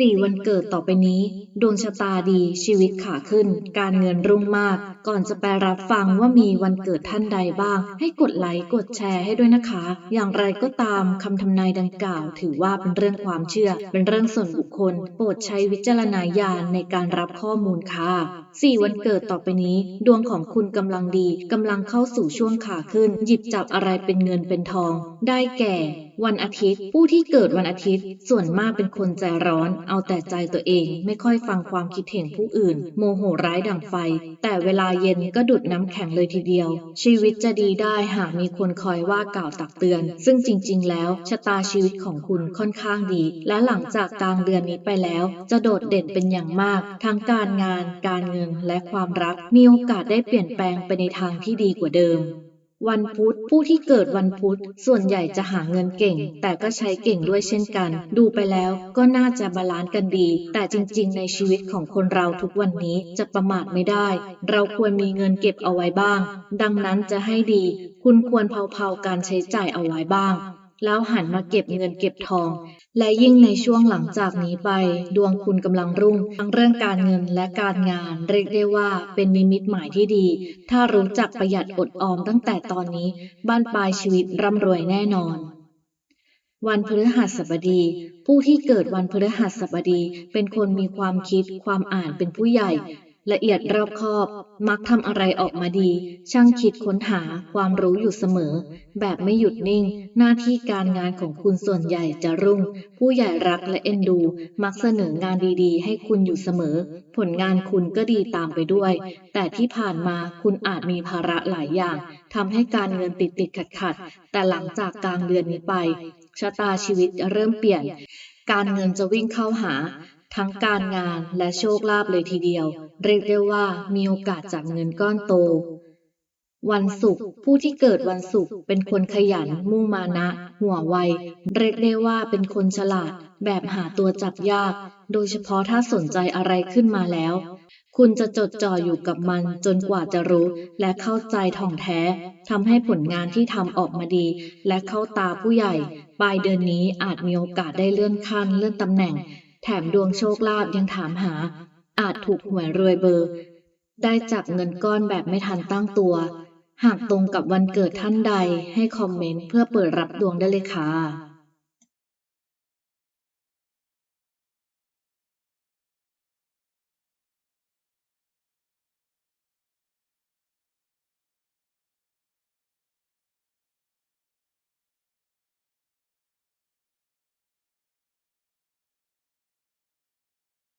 สี่วันเกิดต่อไปนี้ ดวงชะตาดีชีวิตขาขึ้น การเงินรุ่งมากก่อนจะไปรับฟังว่ามีวันเกิดท่านใดบ้าง ให้กดไลค์กดแชร์ให้ด้วยนะคะ อย่างไรก็ตามคำทำนายดังกล่าว ถือว่าเป็นเรื่องความเชื่อ เป็นเรื่องส่วนบุคคล โปรดใช้วิจารณญาณในการรับข้อมูลค่ะสี่วันเกิดต่อไปนี้ ดวงของคุณกำลังดีกำลังเข้าสู่ช่วงขาขึ้น หยิบจับอะไรเป็นเงินเป็นทอง ได้แก่ วันอาทิตย์ ผู้ที่เกิดวันอาทิตย์ ส่วนมากเป็นคนใจร้อน เอาแต่ใจตัวเอง ไม่ค่อยฟังความคิดเห็นผู้อื่น โมโหร้ายดั่งไฟ แต่เวลาเย็นก็ดุดน้ำแข็งเลยทีเดียว ชีวิตจะดีได้หากมีคนคอยว่ากล่าวตักเตือน ซึ่งจริง ๆ แล้วชะตาชีวิตของคุณค่อนข้างดี และหลังจากกลางเดือนนี้ไปแล้ว จะโดดเด่นเป็นอย่างมาก ทั้งการงาน การเงินและความรัก มีโอกาสได้เปลี่ยนแปลงไปในทางที่ดีกว่าเดิม วันพุธผู้ที่เกิดวันพุธส่วนใหญ่จะหาเงินเก่ง แต่ก็ใช้เก่งด้วยเช่นกัน ดูไปแล้วก็น่าจะบาลานซ์กันดี แต่จริงๆ ในชีวิตของคนเราทุกวันนี้จะประมาทไม่ได้ เราควรมีเงินเก็บเอาไว้บ้าง ดังนั้นจะให้ดี คุณควรเผาๆการใช้จ่ายเอาไว้บ้าง แล้วหันมาเก็บเงินเก็บทอง และยิ่งในช่วงหลังจากนี้ไป ดวงคุณกำลังรุ่ง ทั้งเรื่องการเงินและการงาน เรียกได้ว่าเป็นนิมิตหมายที่ดี ถ้ารู้จักประหยัดอดออมตั้งแต่ตอนนี้บ้านปลายชีวิตร่ำรวยแน่นอนวันพฤหัสบดี ผู้ที่เกิดวันพฤหัสบดี เป็นคนมีความคิดความอ่านเป็นผู้ใหญ่ ละเอียดรอบคอบ มักทำอะไรออกมาดี ช่างคิดค้นหาความรู้อยู่เสมอ แบบไม่หยุดนิ่ง หน้าที่การงานของคุณส่วนใหญ่จะรุ่ง ผู้ใหญ่รักและเอ็นดู มักเสนองานดีๆ ให้คุณอยู่เสมอ ผลงานคุณก็ดีตามไปด้วย แต่ที่ผ่านมาคุณอาจมีภาระหลายอย่างทำให้การเงินติดติดขัดขัดแต่หลังจากกลางเดือนนี้ไปชะตาชีวิตจะเริ่มเปลี่ยนการเงินจะวิ่งเข้าหา ทั้งการงานและโชคลาภเลยทีเดียว เรียกได้ว่ามีโอกาสจับเงินก้อนโต วันศุกร์ผู้ที่เกิดวันศุกร์เป็นคนขยันมุ่งมานะ หัวไว เรียกได้ว่าเป็นคนฉลาด แบบหาตัวจับยาก โดยเฉพาะถ้าสนใจอะไรขึ้นมาแล้ว คุณจะจดจ่ออยู่กับมันจนกว่าจะรู้ และเข้าใจท่องแท้ทำให้ผลงานที่ทำออกมาดี และเข้าตาผู้ใหญ่ ปลายเดือนนี้อาจมีโอกาสได้เลื่อนขั้นเลื่อนตำแหน่ง แถมดวงโชคลาภยังถามหา อาจถูกหวยรวยเบอร์ ได้จับเงินก้อนแบบไม่ทันตั้งตัว หากตรงกับวันเกิดท่านใดให้คอมเมนต์เพื่อเปิดรับดวงได้เลยค่ะ